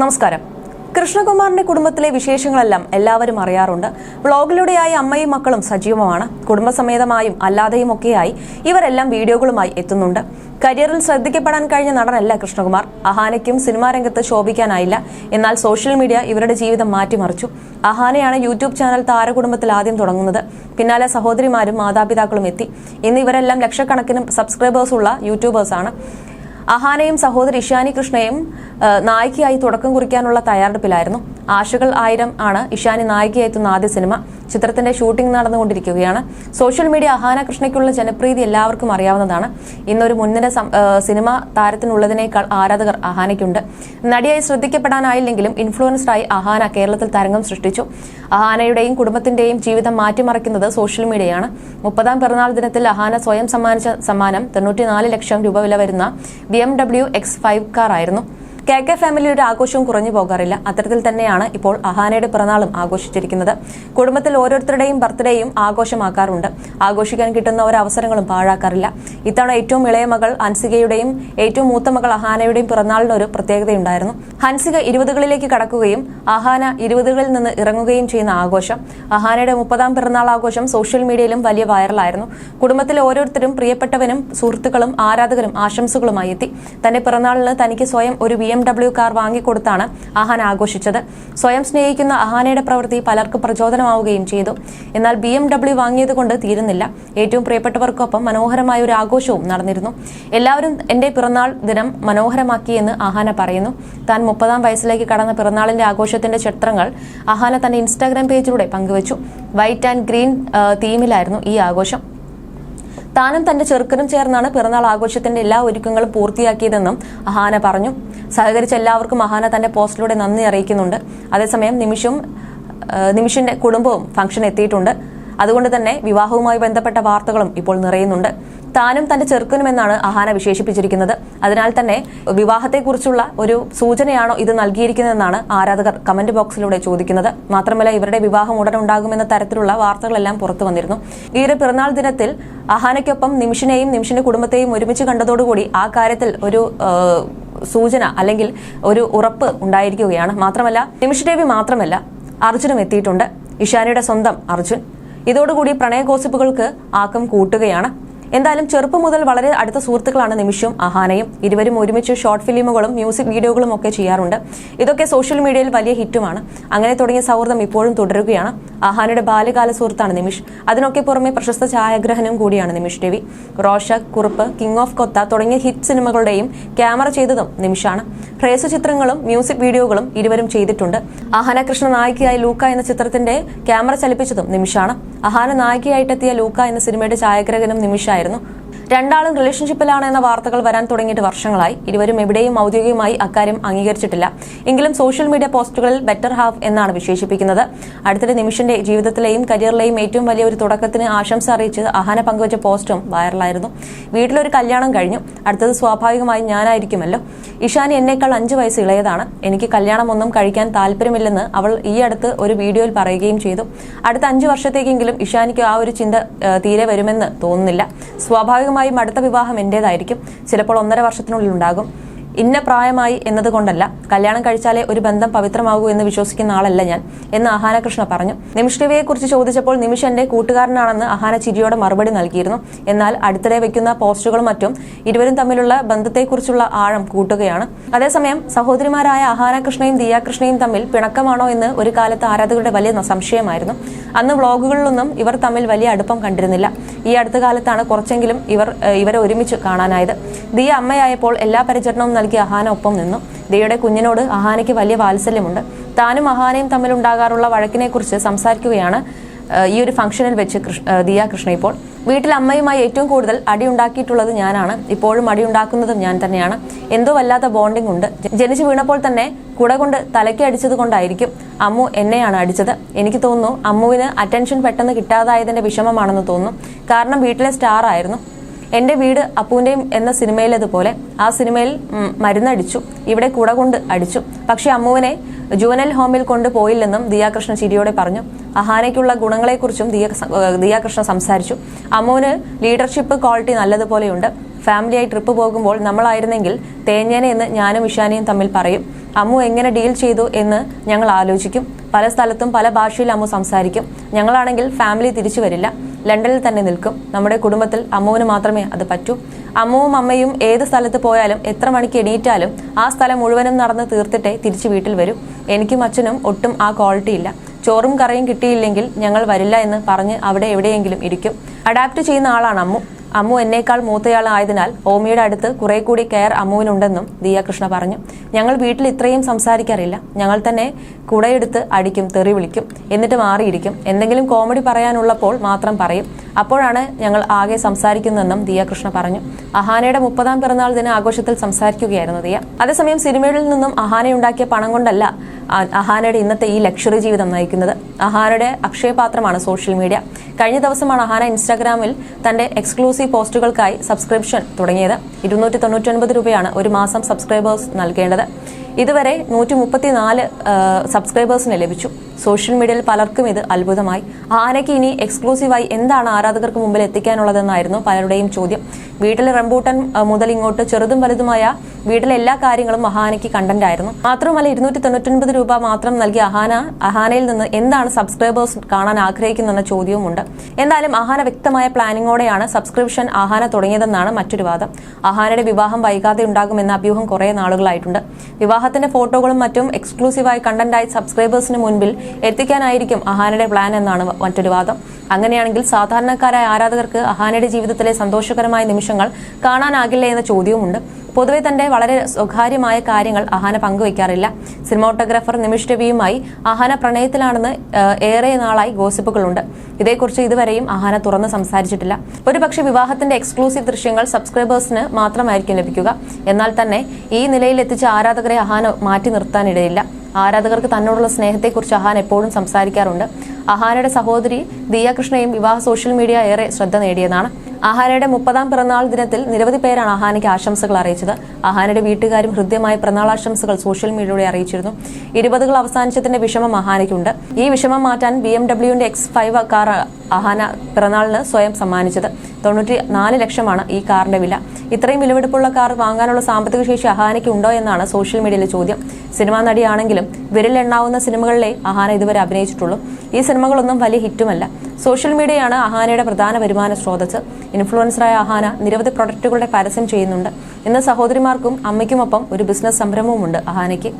നമസ്കാരം. കൃഷ്ണകുമാറിന്റെ കുടുംബത്തിലെ വിശേഷങ്ങളെല്ലാം എല്ലാവരും അറിയാറുണ്ട്. വ്ളോഗിലൂടെയായി അമ്മയും മക്കളും സജീവമാണ്. കുടുംബസമേതമായും അല്ലാതെയും ഒക്കെയായി ഇവരെല്ലാം വീഡിയോകളുമായി എത്തുന്നുണ്ട്. കരിയറിൽ ശ്രദ്ധിക്കപ്പെടാൻ കഴിഞ്ഞ നടനല്ല കൃഷ്ണകുമാർ. അഹാനയ്ക്കും സിനിമാ രംഗത്ത് ശോഭിക്കാനായില്ല. എന്നാൽ സോഷ്യൽ മീഡിയ ഇവരുടെ ജീവിതം മാറ്റിമറിച്ചു. അഹാനയാണ് യൂട്യൂബ് ചാനൽ താരകുടുംബത്തിൽ ആദ്യം തുടങ്ങുന്നത്. പിന്നാലെ സഹോദരിമാരും മാതാപിതാക്കളും എത്തി. ഇന്ന് ഇവരെല്ലാം ലക്ഷക്കണക്കിന് സബ്സ്ക്രൈബേഴ്സ് ഉള്ള യൂട്യൂബേഴ്സാണ്. അഹാനയും സഹോദരി ഇഷാനി കൃഷ്ണയും നായികയായി തുടക്കം കുറിക്കാനുള്ള തയ്യാറെടുപ്പിലായിരുന്നു. ആശകൾ ആയിരം ആണ് ഇഷാനി നായികയെത്തുന്ന ആദ്യ സിനിമ. ചിത്രത്തിന്റെ ഷൂട്ടിംഗ് നടന്നുകൊണ്ടിരിക്കുകയാണ്. സോഷ്യൽ മീഡിയ അഹാന കൃഷ്ണയ്ക്കുള്ള ജനപ്രീതി എല്ലാവർക്കും അറിയാവുന്നതാണ്. ഇന്നൊരു മുൻനിര സിനിമ താരത്തിനുള്ളതിനേക്കാൾ ആരാധകർ അഹാനയ്ക്കുണ്ട് നടിയായി ശ്രദ്ധിക്കപ്പെടാനായില്ലെങ്കിലും ഇൻഫ്ലുവൻസ്ഡായി അഹാന കേരളത്തിൽ തരംഗം സൃഷ്ടിച്ചു. അഹാനയുടെയും കുടുംബത്തിന്റെയും ജീവിതം മാറ്റിമറിക്കുന്നത് സോഷ്യൽ മീഡിയയാണ്. മുപ്പതാം പിറന്നാൾ ദിനത്തിൽ അഹാന സ്വയം സമ്മാനിച്ച സമ്മാനം തൊണ്ണൂറ്റിനാല് ലക്ഷം രൂപ വില വരുന്ന B M W X five car ആയിരുന്നു കെ കെ ഫാമിലിയുടെ ആഘോഷവും കുറഞ്ഞു പോകാറില്ല. അത്തരത്തിൽ തന്നെയാണ് ഇപ്പോൾ അഹാനയുടെ പിറന്നാളും ആഘോഷിച്ചിരിക്കുന്നത്. കുടുംബത്തിൽ ഓരോരുത്തരുടെയും ബർത്ത്ഡേയും ആഘോഷമാക്കാറുണ്ട്. ആഘോഷിക്കാൻ കിട്ടുന്ന ഓരോ അവസരങ്ങളും പാഴാക്കാറില്ല. ഇത്തവണ ഏറ്റവും ഇളയ മകൾ ഹൻസികയുടെയും ഏറ്റവും മൂത്ത മകൾ അഹാനയുടെയും പിറന്നാളിന് ഒരു പ്രത്യേകതയുണ്ടായിരുന്നു. ഹൻസിക ഇരുപതുകളിലേക്ക് കടക്കുകയും അഹാന ഇരുപതുകളിൽ നിന്ന് ഇറങ്ങുകയും ചെയ്യുന്ന ആഘോഷം അഹാനയുടെ മുപ്പതാം പിറന്നാൾ ആഘോഷം സോഷ്യൽ മീഡിയയിലും വലിയ വൈറലായിരുന്നു. കുടുംബത്തിലെ ഓരോരുത്തരും പ്രിയപ്പെട്ടവനും സുഹൃത്തുക്കളും ആരാധകരും ആശംസകളുമായി എത്തി. തന്റെ പിറന്നാളിന് തനിക്ക് സ്വയം ഒരു ബി എം ഡബ്ല്യു കാർ വാങ്ങിക്കൊടുത്താണ് അഹാൻ ആഘോഷിച്ചത്. സ്വയം സ്നേഹിക്കുന്ന അഹാനയുടെ പ്രവൃത്തി പലർക്കും പ്രചോദനമാവുകയും ചെയ്തു. എന്നാൽ ബി എം ഡബ്ല്യു വാങ്ങിയതുകൊണ്ട് തീരുന്നില്ല. ഏറ്റവും പ്രിയപ്പെട്ടവർക്കൊപ്പം മനോഹരമായ ഒരു ആഘോഷവും നടന്നിരുന്നു. എല്ലാവരും എന്റെ പിറന്നാൾ ദിനം മനോഹരമാക്കി എന്ന് അഹാന പറയുന്നു. താൻ മുപ്പതാം വയസ്സിലേക്ക് കടന്ന പിറന്നാളിന്റെ ആഘോഷത്തിന്റെ ചിത്രങ്ങൾ അഹാന തന്റെ ഇൻസ്റ്റാഗ്രാം പേജിലൂടെ പങ്കുവച്ചു. വൈറ്റ് ആൻഡ് ഗ്രീൻ തീമിലായിരുന്നു ഈ ആഘോഷം. താനും തന്റെ ചെറുക്കനും ചേർന്നാണ് പിറന്നാൾ ആഘോഷത്തിന്റെ എല്ലാ ഒരുക്കങ്ങളും പൂർത്തിയാക്കിയതെന്നും അഹാന പറഞ്ഞു. സഹകരിച്ച എല്ലാവർക്കും മഹാന തന്റെ പോസ്റ്റിലൂടെ നന്ദി അറിയിക്കുന്നുണ്ട്. അതേസമയം നിമിഷും നിമിഷിന്റെ കുടുംബവും ഫംഗ്ഷൻ എത്തിയിട്ടുണ്ട്. അതുകൊണ്ട് തന്നെ വിവാഹവുമായി ബന്ധപ്പെട്ട വാർത്തകളും ഇപ്പോൾ നിറയുന്നുണ്ട്. താനും തന്റെ ചെറുക്കനുമെന്നാണ് അഹാന വിശേഷിപ്പിച്ചിരിക്കുന്നത്. അതിനാൽ തന്നെ വിവാഹത്തെക്കുറിച്ചുള്ള ഒരു സൂചനയാണോ ഇത് നൽകിയിരിക്കുന്നതെന്നാണ് ആരാധകർ കമന്റ് ബോക്സിലൂടെ ചോദിക്കുന്നത്. മാത്രമല്ല ഇവരുടെ വിവാഹം ഉടൻ ഉണ്ടാകുമെന്ന തരത്തിലുള്ള വാർത്തകളെല്ലാം പുറത്തു വന്നിരുന്നു. ഈ ഒരു പിറന്നാൾ ദിനത്തിൽ അഹാനയ്ക്കൊപ്പം നിമിഷിനെയും നിമിഷിന്റെ കുടുംബത്തെയും ഒരുമിച്ച് കണ്ടതോടുകൂടി ആ കാര്യത്തിൽ ഒരു സൂചന അല്ലെങ്കിൽ ഒരു ഉറപ്പ് ഉണ്ടായിരിക്കുകയാണ്. മാത്രമല്ല നിമിഷദേവി മാത്രമല്ല അർജുനും എത്തിയിട്ടുണ്ട്. ഇഷാനിയുടെ സ്വന്തം അർജുൻ. ഇതോടുകൂടി പ്രണയ ഗോസിപ്പുകൾക്ക് ആക്കം കൂട്ടുകയാണ്. എന്തായാലും ചെറുപ്പം മുതൽ വളരെ അടുത്ത സുഹൃത്തുക്കളാണ് നിമിഷവും അഹാനയും. ഇരുവരും ഒരുമിച്ച് ഷോർട്ട് ഫിലിമുകളും മ്യൂസിക് വീഡിയോകളും ഒക്കെ ചെയ്യാറുണ്ട്. ഇതൊക്കെ സോഷ്യൽ മീഡിയയിൽ വലിയ ഹിറ്റുമാണ്. അങ്ങനെ തുടങ്ങിയ സൗഹൃദം ഇപ്പോഴും തുടരുകയാണ്. അഹാനയുടെ ബാല്യകാല സുഹൃത്താണ് നിമിഷ്. അതിനൊക്കെ പുറമെ പ്രശസ്ത ഛായാഗ്രഹനും കൂടിയാണ് Nimish Ravi. Rorschach Kurup King of Kotha തുടങ്ങിയ ഹിറ്റ് സിനിമകളുടെയും ക്യാമറ ചെയ്തതും നിമിഷാണ്. ഹ്രേസ് ചിത്രങ്ങളും മ്യൂസിക് വീഡിയോകളും ഇരുവരും ചെയ്തിട്ടുണ്ട്. അഹാന കൃഷ്ണ നായികയായി ലൂക്ക എന്ന ചിത്രത്തിന്റെ ക്യാമറ ചലിപ്പിച്ചതും നിമിഷാണ്. അഹാന നായികയായിട്ടെത്തിയ ലൂക്ക എന്ന സിനിമയുടെ ഛായാഗ്രഹനും നിമിഷായിരുന്നു. രണ്ടാളും റിലേഷൻഷിപ്പിലാണ് എന്ന വാർത്തകൾ വരാൻ തുടങ്ങിയിട്ട് വർഷങ്ങളായി. ഇരുവരും എവിടെയും ഔദ്യോഗികമായി അക്കാര്യം അംഗീകരിച്ചിട്ടില്ല. എങ്കിലും സോഷ്യൽ മീഡിയ പോസ്റ്റുകളിൽ ബെറ്റർ ഹാഫ് എന്നാണ് വിശേഷിപ്പിക്കുന്നത്. അടുത്തിടെ നിമിഷന്റെ ജീവിതത്തിലെയും കരിയറിലെയും ഏറ്റവും വലിയ ഒരു തുടക്കത്തിന് ആശംസ അറിയിച്ച് അഹാന പങ്കുവച്ച പോസ്റ്റും വൈറലായിരുന്നു. വീട്ടിലൊരു കല്യാണം കഴിഞ്ഞു. അടുത്തത് സ്വാഭാവികമായി ഞാനായിരിക്കുമല്ലോ. ഇഷാനി എന്നേക്കാൾ അഞ്ചു വയസ്സ് ഇളയതാണ്. എനിക്ക് കല്യാണമൊന്നും കഴിക്കാൻ താല്പര്യമില്ലെന്ന് അവൾ ഈ അടുത്ത് ഒരു വീഡിയോയിൽ പറയുകയും ചെയ്തു. അടുത്ത അഞ്ചു വർഷത്തേക്കെങ്കിലും ഇഷാനിക്ക് ആ ഒരു ചിന്ത തീരെ വരുമെന്ന് തോന്നുന്നില്ല. സ്വാഭാവികമായും അടുത്ത വിവാഹം എന്റേതായിരിക്കും. ചിലപ്പോൾ ഒന്നര വർഷത്തിനുള്ളിൽ ഉണ്ടാകും ഇന്ന പ്രായമായി എന്നതുകൊണ്ടല്ല കല്യാണം കഴിച്ചാലേ ഒരു ബന്ധം പവിത്രമാകൂ എന്ന് വിശ്വസിക്കുന്ന ആളല്ല ഞാൻ എന്ന് ആഹാനകൃഷ്ണ പറഞ്ഞു. നിമിഷ് കുറിച്ച് ചോദിച്ചപ്പോൾ നിമിഷ് എന്റെ കൂട്ടുകാരനാണെന്ന് അഹാന ചിരിയോടെ മറുപടി നൽകിയിരുന്നു. എന്നാൽ അടുത്തിടെ വെക്കുന്ന പോസ്റ്റുകളും മറ്റും ഇരുവരും തമ്മിലുള്ള ബന്ധത്തെക്കുറിച്ചുള്ള ആഴം കൂട്ടുകയാണ്. അതേസമയം സഹോദരിമാരായ ആഹാനകൃഷ്ണയും ദിയാകൃഷ്ണയും തമ്മിൽ പിണക്കമാണോ എന്ന് ഒരു കാലത്ത് ആരാധകരുടെ വലിയ സംശയമായിരുന്നു. അന്ന് വ്ളോഗുകളിലൊന്നും ഇവർ തമ്മിൽ വലിയ അടുപ്പം കണ്ടിരുന്നില്ല. ഈ അടുത്ത കാലത്താണ് കുറച്ചെങ്കിലും ഇവർ ഇവരെ ഒരുമിച്ച് കാണാനായത്. ദിയ അമ്മയായപ്പോൾ എല്ലാ പരിചരണവും നൽകി അഹാന ഒപ്പം നിന്നു ദിയയുടെ കുഞ്ഞിനോട് അഹാനയ്ക്ക് വലിയ വാത്സല്യമുണ്ട്. താനും അഹാനയും തമ്മിലുണ്ടാകാറുള്ള വഴക്കിനെക്കുറിച്ച് സംസാരിക്കുകയാണ് ഈ ഒരു ഫംഗ്ഷനിൽ വെച്ച് ദിയ കൃഷ്ണ ഇപ്പോൾ. വീട്ടിൽ അമ്മയുമായി ഏറ്റവും കൂടുതൽ അടി ഉണ്ടാക്കിയിട്ടുള്ളത് ഞാനാണ്. ഇപ്പോഴും അടി ഉണ്ടാക്കുന്നതും ഞാൻ തന്നെയാണ്. എന്തോ വല്ലാത്ത ബോണ്ടിംഗ് ഉണ്ട്. ജനിച്ചു വീണപ്പോൾ തന്നെ കുട കൊണ്ട് തലയ്ക്ക് അടിച്ചത് കൊണ്ടായിരിക്കും അമ്മു എന്നെയാണ് അടിച്ചത്. എനിക്ക് തോന്നുന്നു അമ്മുവിന് അറ്റൻഷൻ പെട്ടെന്ന് കിട്ടാതായതിന്റെ വിഷമമാണെന്ന് തോന്നുന്നു. കാരണം വീട്ടിലെ സ്റ്റാർ ആയിരുന്നു. എന്റെ വീട് അപ്പൂന്റെയും എന്ന സിനിമയിലതുപോലെ ആ സിനിമയിൽ മരുന്നടിച്ചു. ഇവിടെ കുട കൊണ്ട് അടിച്ചു. പക്ഷേ അമ്മുവിനെ ജുവനൽ ഹോമിൽ കൊണ്ടുപോയില്ലെന്നും ദിയാകൃഷ്ണ ചിരിയോടെ പറഞ്ഞു. അഹാനയ്ക്കുള്ള ഗുണങ്ങളെക്കുറിച്ചും ദിയ ദിയാകൃഷ്ണ സംസാരിച്ചു. അമ്മുവിന് ലീഡർഷിപ്പ് ക്വാളിറ്റി നല്ലതുപോലെയുണ്ട്. ഫാമിലിയായി ട്രിപ്പ് പോകുമ്പോൾ നമ്മളായിരുന്നെങ്കിൽ തേഞ്ഞേനെ എന്ന് ഞാനും ഇഷാനിയും തമ്മിൽ പറയും. അമ്മു എങ്ങനെ ഡീൽ ചെയ്തു എന്ന് ഞങ്ങൾ ആലോചിക്കും. പല സ്ഥലത്തും പല ഭാഷയിൽ അമ്മു സംസാരിക്കും. ഞങ്ങളാണെങ്കിൽ ഫാമിലി തിരിച്ചു വരില്ല. ലണ്ടനിൽ തന്നെ നിൽക്കും. നമ്മുടെ കുടുംബത്തിൽ അമ്മുവിന് മാത്രമേ അത് പറ്റൂ. അമ്മുവും അമ്മയും ഏത് സ്ഥലത്ത് പോയാലും എത്ര മണിക്ക് എണീറ്റാലും ആ സ്ഥലം മുഴുവനും നടന്ന് തീർത്തിട്ടേ തിരിച്ചു വീട്ടിൽ വരും. എനിക്കും അച്ഛനും ഒട്ടും ആ ക്വാളിറ്റി ഇല്ല. ചോറും കറിയും കിട്ടിയില്ലെങ്കിൽ ഞങ്ങൾ വരില്ല എന്ന് പറഞ്ഞ് അവിടെ എവിടെയെങ്കിലും ഇരിക്കും. അഡാപ്റ്റ് ചെയ്യുന്ന ആളാണ് അമ്മു. അമ്മു എന്നേക്കാൾ മൂത്തയാളായതിനാൽ ഓമിയുടെ അടുത്ത് കുറെ കൂടി കെയർ അമ്മുവിനുണ്ടെന്നും ദിയ കൃഷ്ണ പറഞ്ഞു. ഞങ്ങൾ വീട്ടിൽ ഇത്രയും സംസാരിക്കാറില്ല. ഞങ്ങൾ തന്നെ കുടയെടുത്ത് അടിക്കും തെറി വിളിക്കും എന്നിട്ട് മാറിയിരിക്കും. എന്തെങ്കിലും കോമഡി പറയാനുള്ളപ്പോൾ മാത്രം പറയും. അപ്പോഴാണ് ഞങ്ങൾ ആകെ സംസാരിക്കുന്നതെന്നും ദിയ കൃഷ്ണ പറഞ്ഞു. അഹാനയുടെ മുപ്പതാം പിറന്നാൾ ദിന ആഘോഷത്തിൽ സംസാരിക്കുകയായിരുന്നു ദിയ. അതേസമയം സിനിമയിൽ നിന്നും അഹാനയുണ്ടാക്കിയ പണം കൊണ്ടല്ല അഹാനയുടെ ഇന്നത്തെ ഈ ലക്ഷറി ജീവിതം നയിക്കുന്നത്. അഹാനയുടെ അക്ഷയപാത്രമാണ് സോഷ്യൽ മീഡിയ. കഴിഞ്ഞ ദിവസമാണ് അഹാന ഇൻസ്റ്റാഗ്രാമിൽ തന്റെ എക്സ്ക്ലൂസീവ് പോസ്റ്റുകൾക്കായി സബ്സ്ക്രിപ്ഷൻ തുടങ്ങിയത്. ഇരുന്നൂറ്റി തൊണ്ണൂറ്റി രൂപയാണ് ഒരു മാസം സബ്സ്ക്രൈബേഴ്സ് നൽകേണ്ടത്. ഇതുവരെ നൂറ്റി മുപ്പത്തിനാല് സബ്സ്ക്രൈബേഴ്സിന് ലഭിച്ചു. സോഷ്യൽ മീഡിയയിൽ പലർക്കും ഇത് അത്ഭുതമായി. ആനയ്ക്ക് ഇനി എക്സ്ക്ലൂസീവായി എന്താണ് ആരാധകർക്ക് മുമ്പിൽ എത്തിക്കാനുള്ളതെന്നായിരുന്നു പലരുടെയും ചോദ്യം. വീട്ടിലെ റംബൂട്ടൻ മുതൽ ഇങ്ങോട്ട് ചെറുതും വലുതുമായ വീട്ടിലെ എല്ലാ കാര്യങ്ങളും അഹാനയ്ക്ക് കണ്ടന്റ് ആയിരുന്നു. മാത്രമല്ല ഇരുന്നൂറ്റി തൊണ്ണൂറ്റൊൻപത് രൂപ മാത്രം നൽകിയ അഹാന അഹാനയിൽ നിന്ന് എന്താണ് സബ്സ്ക്രൈബേഴ്സ് കാണാൻ ആഗ്രഹിക്കുന്നെന്ന ചോദ്യവുമുണ്ട്. എന്തായാലും അഹാന വ്യക്തമായ പ്ലാനിങ്ങോടെയാണ് സബ്സ്ക്രിപ്ഷൻ അഹാന തുടങ്ങിയതെന്നാണ് മറ്റൊരു വാദം. അഹാനയുടെ വിവാഹം വൈകാതെ ഉണ്ടാകുമെന്ന അഭ്യൂഹം കുറേ നാളുകളായിട്ടുണ്ട്. വിവാഹത്തിന്റെ ഫോട്ടോകളും മറ്റും എക്സ്ക്ലൂസീവായി കണ്ടന്റായി സബ്സ്ക്രൈബേഴ്സിന് മുൻപിൽ എത്തിക്കാനായിരിക്കും അഹാനയുടെ പ്ലാൻ എന്നാണ് മറ്റൊരു വാദം. അങ്ങനെയാണെങ്കിൽ സാധാരണക്കാരായ ആരാധകർക്ക് അഹാനയുടെ ജീവിതത്തിലെ സന്തോഷകരമായ നിമിഷങ്ങൾ കാണാനാകില്ല എന്ന ചോദ്യവുമുണ്ട്. പൊതുവെ തന്റെ വളരെ സ്വകാര്യമായ കാര്യങ്ങൾ അഹാന പങ്കുവയ്ക്കാറില്ല. സിനിമോട്ടോഗ്രാഫർ നിമിഷ് രവിയുമായി അഹാന പ്രണയത്തിലാണെന്ന് ഏറെ നാളായി ഗോസിപ്പുകളുണ്ട്. ഇതേക്കുറിച്ച് ഇതുവരെയും അഹാന തുറന്ന് സംസാരിച്ചിട്ടില്ല. ഒരുപക്ഷെ വിവാഹത്തിന്റെ എക്സ്ക്ലൂസീവ് ദൃശ്യങ്ങൾ സബ്സ്ക്രൈബേഴ്സിന് മാത്രമായിരിക്കും ലഭിക്കുക. എന്നാൽ തന്നെ ഈ നിലയിൽ എത്തിച്ച ആരാധകരെ അഹാന മാറ്റി നിർത്താനിടയില്ല. ആരാധകർക്ക് തന്നോടുള്ള സ്നേഹത്തെക്കുറിച്ച് അഹാൻ എപ്പോഴും സംസാരിക്കാറുണ്ട്. അഹാനയുടെ സഹോദരി ദിയാകൃഷ്ണയും വിവാഹ സോഷ്യൽ മീഡിയ ഏറെ ശ്രദ്ധ നേടിയതാണ്. അഹാനയുടെ മുപ്പതാം പിറന്നാൾ ദിനത്തിൽ നിരവധി പേരാണ് അഹാനയ്ക്ക് ആശംസകൾ അറിയിച്ചത്. അഹാനയുടെ വീട്ടുകാരും ഹൃദ്യമായ പിറന്നാൾ ആശംസകൾ സോഷ്യൽ മീഡിയയിലൂടെ അറിയിച്ചിരുന്നു. ഇരുപതുകൾ അവസാനിച്ചതിന്റെ വിഷമം അഹാനയ്ക്കുണ്ട്. ഈ വിഷമം മാറ്റാൻ ബി എം ഡബ്ല്യുവിന്റെ എക്സ് ഫൈവ് കാർ അഹാന പിറന്നാളിന് സ്വയം സമ്മാനിച്ചത്. തൊണ്ണൂറ്റി നാല് ലക്ഷമാണ് ഈ കാറിന്റെ വില. ഇത്രയും വിലവെടുപ്പുള്ള കാർ വാങ്ങാനുള്ള സാമ്പത്തിക ശേഷി അഹാനയ്ക്ക് ഉണ്ടോ എന്നാണ് സോഷ്യൽ മീഡിയയിലെ ചോദ്യം. സിനിമാ നടിയാണെങ്കിലും വിരലെണ്ണാവുന്ന സിനിമകളിലെ അഹാന ഇതുവരെ അഭിനയിച്ചിട്ടുള്ളൂ. ഈ സിനിമകളൊന്നും വലിയ ഹിറ്റുമല്ല. സോഷ്യൽ മീഡിയയാണ് അഹാനയുടെ പ്രധാന വരുമാന സ്രോതസ് ഇൻഫ്ലുവൻസറായ അഹാന നിരവധി പ്രൊഡക്റ്റുകളുടെ പരസ്യം ചെയ്യുന്നുണ്ട്. ഇന്ന് സഹോദരിമാർക്കും അമ്മയ്ക്കുമൊപ്പം ഒരു ബിസിനസ് സംരംഭവുമുണ്ട് അഹാനയ്ക്ക്.